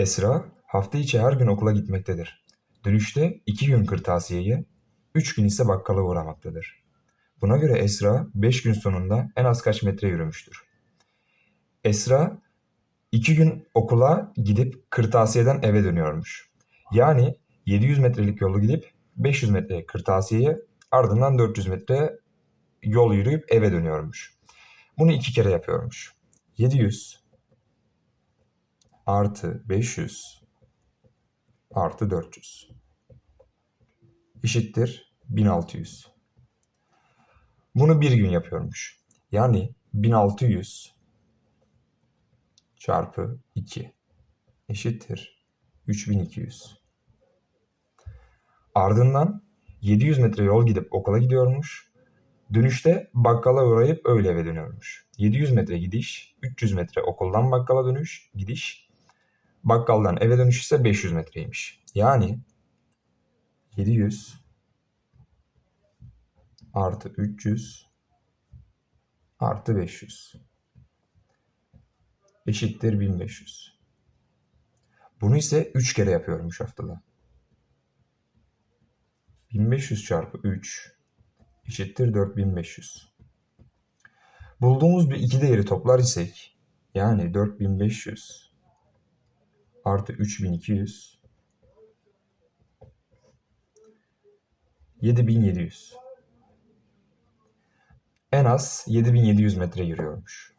Esra hafta içi her gün okula gitmektedir. Dönüşte iki gün kırtasiyeye, üç gün ise bakkala uğramaktadır. Buna göre Esra beş gün sonunda en az kaç metre yürümüştür? Esra iki gün okula gidip kırtasiyeden eve dönüyormuş. Yani 700 metrelik yolu gidip 500 metre kırtasiyeye ardından 400 metre yol yürüyüp eve dönüyormuş. Bunu iki kere yapıyormuş. 700 artı 500 artı 400 eşittir 1600. Bunu bir gün yapıyormuş. Yani 1600 çarpı 2 eşittir 3200. Ardından 700 metre yol gidip okula gidiyormuş. Dönüşte bakkala uğrayıp öyle eve dönüyormuş. 700 metre gidiş, 300 metre okuldan bakkala dönüş, gidiş. Bakkaldan eve dönüş ise 500 metreymiş. Yani 700 artı 300 artı 500 eşittir 1500. Bunu ise 3 kere yapıyormuş haftada. 1500 çarpı 3 eşittir 4500. Bulduğumuz bir iki değeri toplar isek yani 4500 artı 3200 7700. En az 7700 metre yürüyormuş.